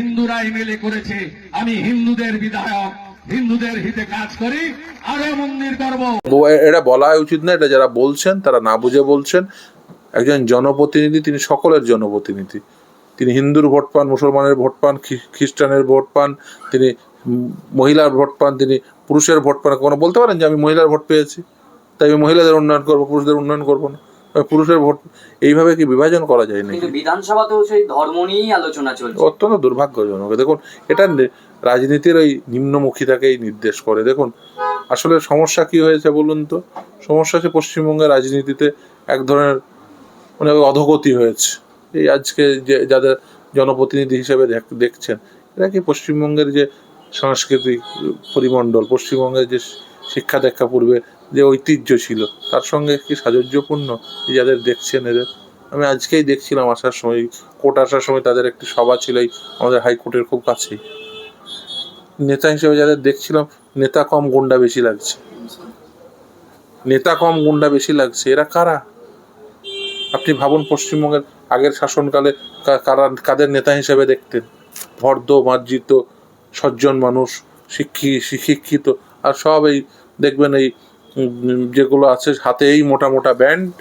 হিন্দুরা এমএলএ করেছে, আমি হিন্দুদের বিধায়ক, হিন্দুদের হিতে কাজ করি, আরও মন্দির করব এটা বলা উচিত না, এটা যারা বলছেন, তারা না বুঝে বলছেন। একজন জনপ্রতিনিধি, তিনি সকলের জনপ্রতিনিধি। তিনি হিন্দুর ভোট পান, মুসলমানের ভোট পান খ্রিস্টানের ভোট পান, তিনি মহিলার ভোট পান, তিনি পুরুষের ভোট পান। কোনো বলতে পারেন যে আমি মহিলার ভোট পেয়েছি? তাই আমি মহিলাদের উন্নয়ন করব, পুরুষদের উন্নয়ন করব না। পুরুষের ভোট এইভাবে কি বিভাজন করা যায় নাকি? কিন্তু বিধানসভাতেও সেই ধর্ম নিয়েই আলোচনা চলছে। অত্যন্ত দুর্ভাগ্যজনক। দেখুন এটা নে- রাজনীতির ওই নিম্নমুখীটাকেই নির্দেশ করে। দেখুন আসলে সমস্যা কি হয়েছে বলুন তো? সমস্যা হচ্ছে পশ্চিমবঙ্গের রাজনীতিতে এক ধরনের মানে অধোগতি হয়েছে। এই আজকে যে যাদের জনপ্রতিনিধি হিসেবে দেখ- দেখছেন এরা কি পশ্চিমবঙ্গের যে সাংস্কৃতিক পরিমণ্ডল পশ্চিমবঙ্গের যে শিক্ষা দীক্ষা পূর্বে যে ঐতিহ্য ছিল, তার সঙ্গে কি সাযুজ্যপূর্ণ এই যাদের দেখছেন এদের? আমি আজকেই দেখছিলাম আসার সময় কোর্ট আসার সময় তাদের একটি সভা ছিল আমাদের হাইকোর্টের খুব কাছেই। নেতা হিসেবে যাদের দেখছিলাম, নেতা কম গুন্ডা বেশি লাগছে। নেতা কম গুন্ডা বেশি লাগছে, এরা কারা? আপনি ভাবুন পশ্চিমবঙ্গের আগের শাসনকালে কারা, কাদের নেতা হিসেবে দেখতেন? ভর্দ মার্জিত, সজ্জন মানুষ, শিক্ষি, শিক্ষিত, আর সব এই দেখবেন এই যেগুলো আছে হাতে এই মোটা মোটা ব্যান্ড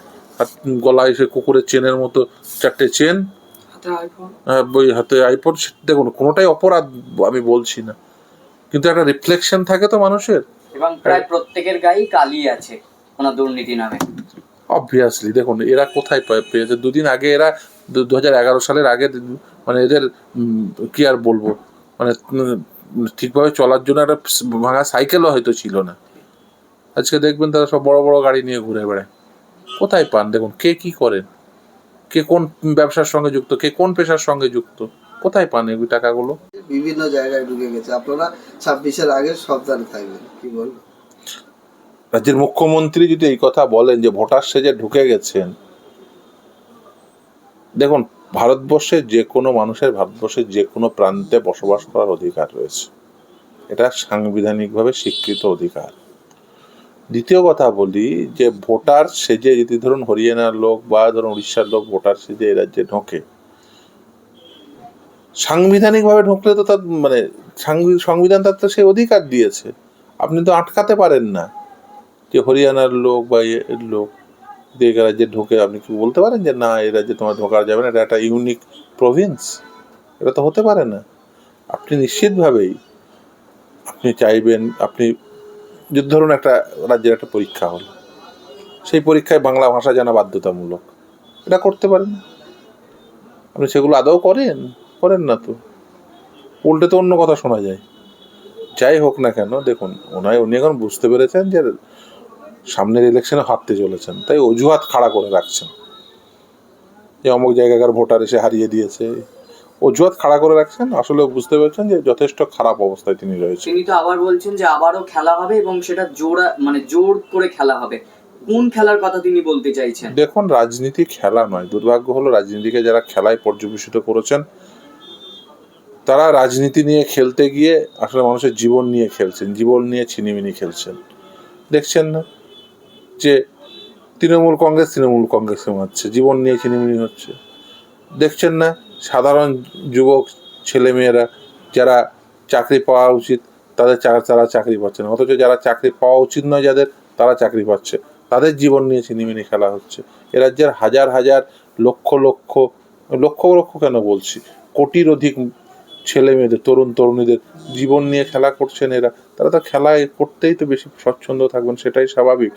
গলায় সে কুকুরের চেনের মতো চারটে চেন। হ্যাঁ, বই হাতে আইপড দেখুন কোনোটাই অপরাধ আমি বলছি না। কিন্তু একটা রিফ্লেকশন থাকে তো মানুষের। এবং প্রায় প্রত্যেকের গায়েই কালি আছে কোনো দুর্নীতি নামে। অবভিয়াসলি দেখুন এরা কোথায় পে- পেয়েছে? দুদিন আগে এরা দু হাজার এগারো সালের আগে মানে এদের কি আর বলব? মানে ঠিকভাবে চলার জন্য একটা ভাঙা সাইকেলও হয়তো ছিল না। আজকে দেখবেন তারা সব বড় বড় গাড়ি নিয়ে ঘুরে বেড়ায়। কোথায় পান? দেখুন কে কি করেন? কে কোন ব্যবসার সঙ্গে যুক্ত? কে কোন পেশার সঙ্গে যুক্ত? কোথায় পান এই টাকাগুলো? বিভিন্ন জায়গায় ঢুকে গেছে। আপনারা ছাব্বিশের আগে সাবধানে থাকবেন। কি বলব? রাজ্যের মুখ্যমন্ত্রী যদি এই কথা বলেন যে ভোটার সেজে ঢুকে গেছেন দেখুন ভারতবর্ষের যে কোনো মানুষের ভারতবর্ষের যে কোনো প্রান্তে বসবাস করার অধিকার রয়েছে। এটা সাংবিধানিকভাবে স্বীকৃত অধিকার। দ্বিতীয় কথা বলি যে ভোটার সেজে যদি ধরুন হরিয়ানার লোক বা ধরুন উড়িষ্যার লোক ভোটার সেজে এই রাজ্যে ঢোকে, সাংবিধানিকভাবে ঢুকলে তো তার মানে সাংবি- সংবিধান তার তো সেই অধিকার দিয়েছে। আপনি তো আটকাতে পারেন না যে হরিয়ানার লোক বা এর লোক এই রাজ্যে ঢোকে, আপনি কি বলতে পারেন যে না, এই রাজ্যে তোমার ঢোকা যাবে না, এটা একটা ইউনিক প্রভিন্স এটা তো হতে পারে না। আপনি নিশ্চিতভাবেই, আপনি চাইবেন, আপনি যদি ধরুন একটা রাজ্যের একটা পরীক্ষা হলো, সেই পরীক্ষায় বাংলা ভাষা জানা বাধ্যতামূলক, এটা করতে পারেন। আপনি সেগুলো আদৌ করেন? করেন না তো। উল্টে তো অন্য কথা শোনা যায়। যাই হোক না কেন, দেখুন ওনায় উনি এখন বুঝতে পেরেছেন যে সামনের ইলেকশনে হারতে চলেছেন, তাই অজুহাত খাড়া করে রাখছেন। যে অমুক জায়গাকার ভোটার এসে হারিয়ে দিয়েছে। অজুহাত খাড়া করে রাখছেন আসলে বুঝতে পারছেন যে যথেষ্ট খারাপ অবস্থায় তিনি রয়েছেন। তিনি তো আবার বলছেন যে আবারও খেলা হবে এবং সেটা জোড়া মানে জোর করে খেলা হবে। কোন খেলার কথা তিনি বলতে চাইছেন? দেখুন রাজনীতি খেলা নয়। দুর্ভাগ্য হলো রাজনীতিকে যারা খেলায় পর্যবেসিত করেছেন তারা রাজনীতি নিয়ে খেলতে গিয়ে আসলে মানুষের জীবন নিয়ে খেলছেন জীবন নিয়ে ছিনিমিনি খেলছেন। দেখছেন না যে তৃণমূল কংগ্রেস তৃণমূল কংগ্রেসে মারছে জীবন নিয়ে ছিনিমিনি হচ্ছে। দেখছেন না সাধারণ যুবক ছেলেমেয়েরা যারা চাকরি পাওয়া উচিত, তাদের তারা চাকরি পাচ্ছে না। অথচ যারা চাকরি পাওয়া উচিত নয় যাদের, তারা চাকরি পাচ্ছে। তাদের জীবন নিয়ে ছিনিমিনি খেলা হচ্ছে। এ রাজ্যের হাজার হাজার লক্ষ লক্ষ লক্ষ লক্ষ কেন বলছি? কোটির অধিক ছেলে মেয়েদের তরুণ তরুণীদের জীবন নিয়ে খেলা করছেন এরা। তারা তো খেলায় করতেই তো বেশি স্বচ্ছন্দ থাকবেন, সেটাই স্বাভাবিক।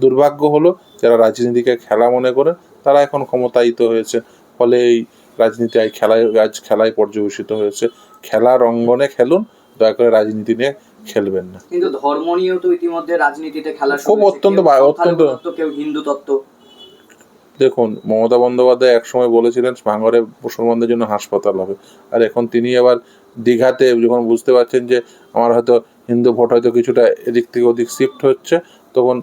দুর্ভাগ্য হলো, যারা রাজনীতিকে খেলা মনে করে তারা এখন ক্ষমতায়িত হয়েছে। ফলে এই রাজনীতি এই খেলায় আজ খেলায় পর্যবেসিত হয়েছে। খেলার অঙ্গনে খেলুন দয়া করে রাজনীতি নিয়ে খেলবেন না। কিন্তু ধর্ম নিয়েও তো ইতিমধ্যে রাজনীতিতে খেলা খুব অত্যন্ত অত্যন্ত- কেউ হিন্দু তত্ত্ব। দেখুন মমতা বন্দ্যোপাধ্যায় একসময় বলেছিলেন ভাঙরে মুসলমানদের জন্য হাসপাতাল হবে। আর এখন তিনি আবার দীঘাতে যখন বুঝতে পারছেন যে আমার হয়তো হিন্দু ভোট হয়তো কিছুটা এদিক থেকে ওদিক শিফট হচ্ছে তখন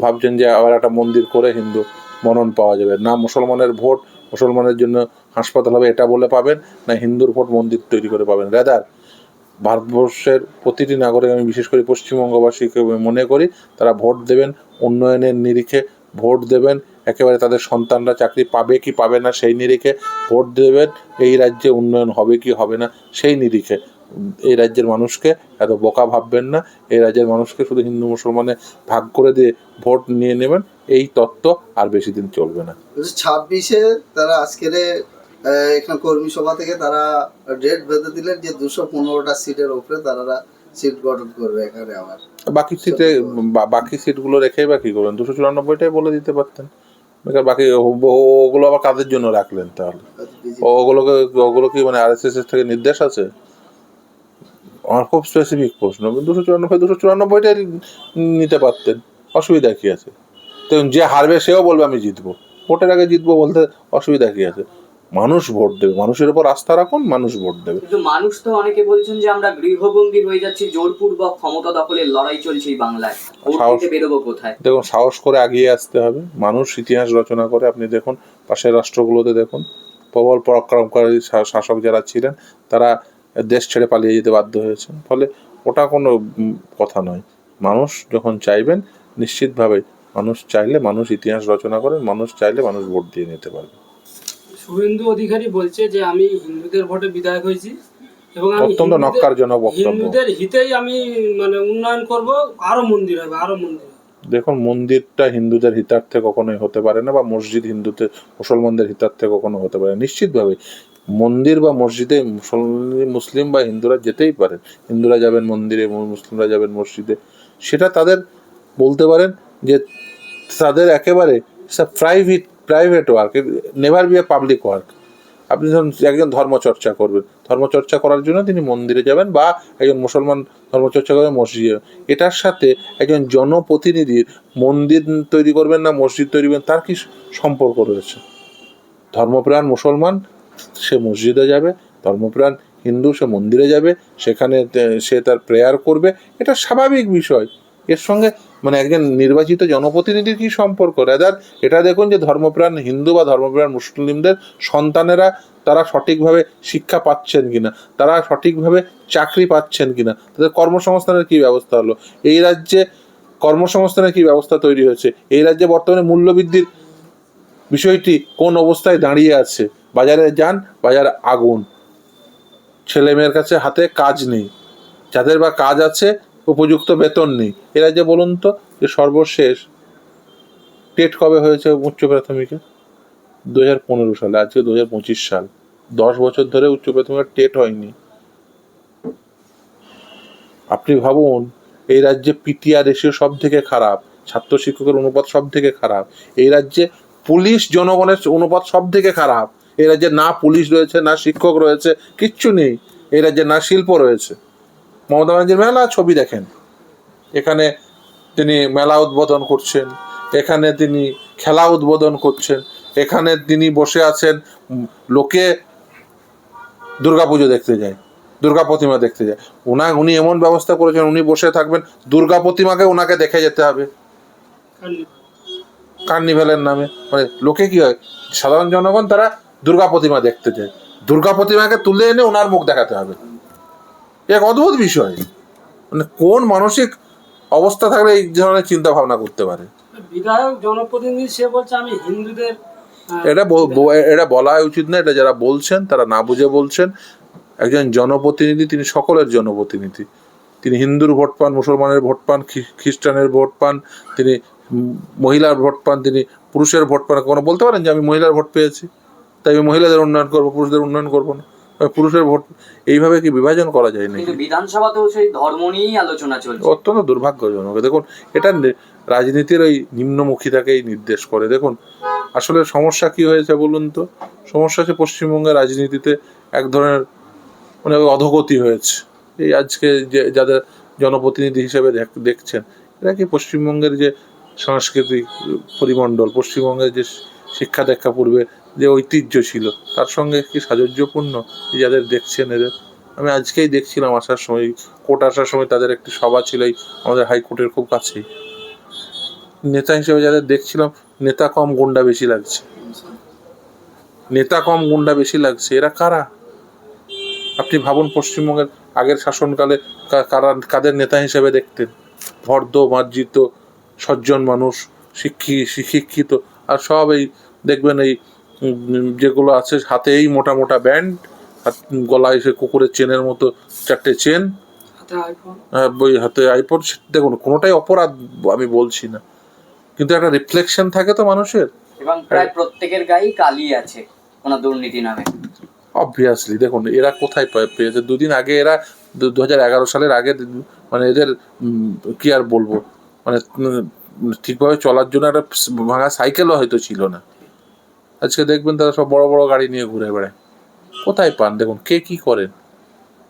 ভাবছেন যে আবার একটা মন্দির করে হিন্দু মনন পাওয়া যাবে। না মুসলমানের ভোট মুসলমানের জন্য হাসপাতাল হবে, এটা বলে পাবেন না হিন্দুর ভোট মন্দির তৈরি করে পাবেন। রেদার ভারতবর্ষের প্রতিটি নাগরিক আমি বিশেষ করে পশ্চিমবঙ্গবাসীকে মনে করি, তারা ভোট দেবেন, উন্নয়নের নিরিখে ভোট দেবেন, একেবারে তাদের সন্তানরা চাকরি পাবে কি পাবে না সেই নিরিখে ভোট দেবেন, এই রাজ্যে উন্নয়ন হবে কি হবে না সেই নিরিখে। এই রাজ্যের মানুষকে এত বোকা ভাববেন না এই রাজ্যের মানুষকে শুধু হিন্দু মুসলমানে ভাগ করে দিয়ে ভোট নিয়ে নেবেন এই তত্ত্ব আর বেশি দিন চলবে না। ছাব্বিশে তারা আজকের এখানে কর্মী সভা থেকে তারা ডেট বেঁধে দিলেন যে দুশো পনেরোটা সিটের উপরে তারা সিট গঠন করবে এখানে আবার। বাকি সিটে বাকি সিটগুলো রেখেই বা কি করবেন? দুশো চুরানব্বইটাই বলে দিতে পারতেন। বাকি ওগুলো আবার কাদের জন্য রাখলেন তাহলে? ওগুলোকে ওগুলো কি মানে আরএসএস এর থেকে নির্দেশ আছে? আমার খুব স্পেসিফিক প্রশ্ন দুশো চুরানব্বই দুশো চুরানব্বইটাই নিতে পারতেন। অসুবিধা কী আছে? তো যে হারবে সেও বলবে আমি জিতবো। ভোটের আগে জিতবো বলতে অসুবিধা কী আছে? মানুষ ভোট দেবে। মানুষের উপর আস্থা রাখুন মানুষ ভোট দেবে। কিন্তু মানুষ তো অনেকে বলছেন যে আমরা গৃহবন্দী হয়ে যাচ্ছি জোরপূর্বক ক্ষমতা দখলের লড়াই চলছে এই বাংলায়। বেরোবো কোথায়? দেখুন সাহস করে এগিয়ে আসতে হবে। মানুষ ইতিহাস রচনা করে আপনি দেখুন পাশের রাষ্ট্রগুলোতে দেখুন প্রবল পরাক্রমকারী শাসক যারা ছিলেন তারা দেশ ছেড়ে পালিয়ে যেতে বাধ্য হয়েছেন। ফলে ওটা কোনো কথা নয়। মানুষ যখন চাইবেন নিশ্চিতভাবে মানুষ চাইলে মানুষ ইতিহাস রচনা করেন মানুষ চাইলে মানুষ ভোট দিয়ে নিতে পারবে। শুভেন্দু অধিকারী বলছে যে আমি হিন্দুদের ভোটে বিধায়ক হয়েছি এবং আমি অত্যন্ত হিন্দুদের- নক্কারজনক বক্তব্য। হিন্দুদের হিতেই আমি মানে উন্নয়ন করব। আরও মন্দির হবে আরও মন্দির দেখুন মন্দিরটা হিন্দুদের হিতার্থে কখনোই হতে পারে না বা মসজিদ হিন্দুদের মুসলমানদের হিতার্থে কখনো হতে পারে। নিশ্চিতভাবে মন্দির বা মসজিদে মুসল- মুসলিম বা হিন্দুরা যেতেই পারেন হিন্দুরা যাবেন মন্দিরে মুসলিমরা যাবেন মসজিদে। সেটা তাদের বলতে পারেন যে তাদের একেবারে private private work never be a public work আপনি ধরুন একজন ধর্মচর্চা করবেন। ধর্মচর্চা করার জন্য তিনি মন্দিরে যাবেন বা একজন মুসলমান ধর্মচর্চা করবেন মসজিদে এটার সাথে একজন জনপ্রতিনিধির মন্দির তৈরি করবেন না মসজিদ তৈরি করবেন, তার কি সম্পর্ক রয়েছে? ধর্মপ্রাণ মুসলমান সে মসজিদে যাবে, ধর্মপ্রাণ, হিন্দু, সে মন্দিরে যাবে, সেখানে সে তার প্রেয়ার করবে। এটা স্বাভাবিক বিষয়। এর সঙ্গে মানে একজন নির্বাচিত জনপ্রতিনিধির কি সম্পর্ক? রাদার এটা দেখুন যে ধর্মপ্রাণ হিন্দু বা ধর্মপ্রাণ মুসলিমদের সন্তানেরা তারা সঠিকভাবে শিক্ষা পাচ্ছেন কিনা? তারা সঠিকভাবে চাকরি পাচ্ছেন কিনা? তাদের কর্মসংস্থানের কি ব্যবস্থা হলো? এই রাজ্যে কর্মসংস্থানের কি ব্যবস্থা তৈরি হয়েছে? এই রাজ্যে বর্তমানে মূল্যবৃদ্ধির বিষয়টি কোন অবস্থায় দাঁড়িয়ে আছে? বাজারে যান, বাজার আগুন। ছেলে মেয়ের কাছে হাতে কাজ নেই। যাদের বা কাজ আছে, উপযুক্ত বেতন নেই। এ রাজ্যে বলুন তো যে সর্বশেষ টেট কবে হয়েছে উচ্চ প্রাথমিকে দু হাজার পনেরো সালে, আজকে দু হাজার পঁচিশ সাল। দশ বছর ধরে উচ্চ প্রাথমিকের টেট হয়নি। আপনি ভাবুন, এই রাজ্যে পিটিআর রেশিও সব থেকে খারাপ ছাত্র শিক্ষকের অনুপাত সব থেকে খারাপ। এই রাজ্যে পুলিশ জনগণের অনুপাত সব থেকে খারাপ। এই রাজ্যে না পুলিশ রয়েছে না শিক্ষক রয়েছে কিচ্ছু নেই। এই রাজ্যে না শিল্প রয়েছে। মমতা ব্যানার্জির মেলা ছবি দেখেন। এখানে তিনি মেলা উদ্বোধন করছেন এখানে তিনি খেলা উদ্বোধন করছেন এখানে তিনি বসে আছেন লোকে দুর্গাপুজো দেখতে যায় দুর্গা প্রতিমা দেখতে যায়। ওনা উনি এমন ব্যবস্থা করেছেন উনি বসে থাকবেন দুর্গা প্রতিমাকে ওনাকে দেখে যেতে হবে। কার্নিভেলের নামে। মানে লোকে কি হয় সাধারণ জনগণ তারা দুর্গা প্রতিমা দেখতে যায় দুর্গা প্রতিমাকে তুলে এনে ওনার মুখ দেখাতে হবে। এক অদ্ভুত বিষয়। মানে কোন মানসিক অবস্থা থাকলে এই ধরনের চিন্তা ভাবনা করতে পারে? বিধায়ক জনপ্রতিনিধি সে বলছে আমি হিন্দুদের এটা এটা বলা উচিত না এটা যারা বলছেন তারা না বুঝে বলছেন। একজন জনপ্রতিনিধি তিনি সকলের জনপ্রতিনিধি। তিনি হিন্দুর ভোট পান মুসলমানের ভোট পান খ্রিস্টানের ভোট পান তিনি মহিলার ভোট পান তিনি পুরুষের ভোট পান। কোনো বলতে পারেন যে আমি মহিলার ভোট পেয়েছি? তাই আমি মহিলাদের উন্নয়ন করব পুরুষদের উন্নয়ন করব না। পুরুষের ভোট এইভাবে কি বিভাজন করা যায় কিন্তু বিধানসভাতেও সেই ধর্ম নিয়েই আলোচনা চলছে। অত্যন্ত দুর্ভাগ্যজনক। দেখুন এটা নে- রাজনীতির ওই নিম্নমুখিতাকেই নির্দেশ করে। দেখুন আসলে সমস্যা কি হয়েছে বলুন তো? সমস্যা হচ্ছে পশ্চিমবঙ্গের রাজনীতিতে এক ধরনের মানে অধোগতি হয়েছে। এই আজকে যে যাদের জনপ্রতিনিধি হিসেবে দেখ- দেখছেন এরা কি পশ্চিমবঙ্গের যে সাংস্কৃতিক পরিমণ্ডল পশ্চিমবঙ্গের যে শিক্ষা দীক্ষা পূর্বে যে ঐতিহ্য ছিল, তার সঙ্গে কি সাজুজ্যপূর্ণ যাদের দেখছেন এদের? আমি আজকেই দেখছিলাম আসার সময়, কোর্ট আসার সময় তাদের একটি সভা ছিল আমাদের হাইকোর্টের খুব কাছেই। নেতা হিসেবে যাদের দেখছিলাম, নেতা কম গুন্ডা বেশি লাগছে। নেতা কম গুন্ডা বেশি লাগছে, এরা কারা? আপনি ভাবুন পশ্চিমবঙ্গের আগের শাসনকালে কারা, কাদের নেতা হিসেবে দেখতেন? ভর্দ মার্জিত, সজ্জন মানুষ, শিক্ষি, শিক্ষিত, আর সব এই দেখবেন এই যেগুলো আছে হাতে এই মোটা মোটা ব্যান্ড গলায় সে কুকুরের চেনের মতো চারটে চেন। হাতে হ্যাঁ, বই হাতে আইপড দেখুন কোনোটাই অপরাধ আমি বলছি না। কিন্তু একটা রিফ্লেকশন থাকে তো মানুষের। এবং প্রায় প্রত্যেকের গায়েই কালি আছে কোনো দুর্নীতি নামে। অবভিয়াসলি দেখুন এরা কোথায় পেয়েছে? দুদিন আগে এরা দু হাজার এগারো সালের আগে মানে এদের কি আর বলব? মানে ঠিকভাবে চলার জন্য একটা ভাঙা সাইকেলও হয়তো ছিল না। আজকে দেখবেন তারা সব বড় বড় গাড়ি নিয়ে ঘুরে বেড়ায়। কোথায় পান? দেখুন কে কি করেন?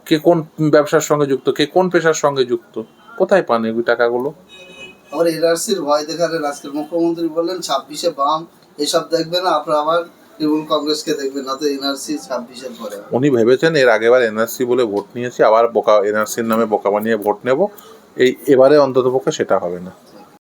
কে কোন ব্যবসার সঙ্গে যুক্ত? কে কোন পেশার সঙ্গে যুক্ত? কোথায় পান এই টাকাগুলো? আবার এনআরসির ভয় দেখালেন আজকের মুখ্যমন্ত্রী বললেন ছাব্বিশে বাম এসব দেখবে না আপনারা আবার তৃণমূল কংগ্রেসকে দেখবেন না তো এনআরসি ছাব্বিশের পরে উনি ভেবেছেন এর আগেবার এনআরসি বলে ভোট নিয়েছি আবার বোকা এনআরসির নামে বোকা বানিয়ে ভোট নেব। এই এবারে অন্ততপক্ষে সেটা হবে না।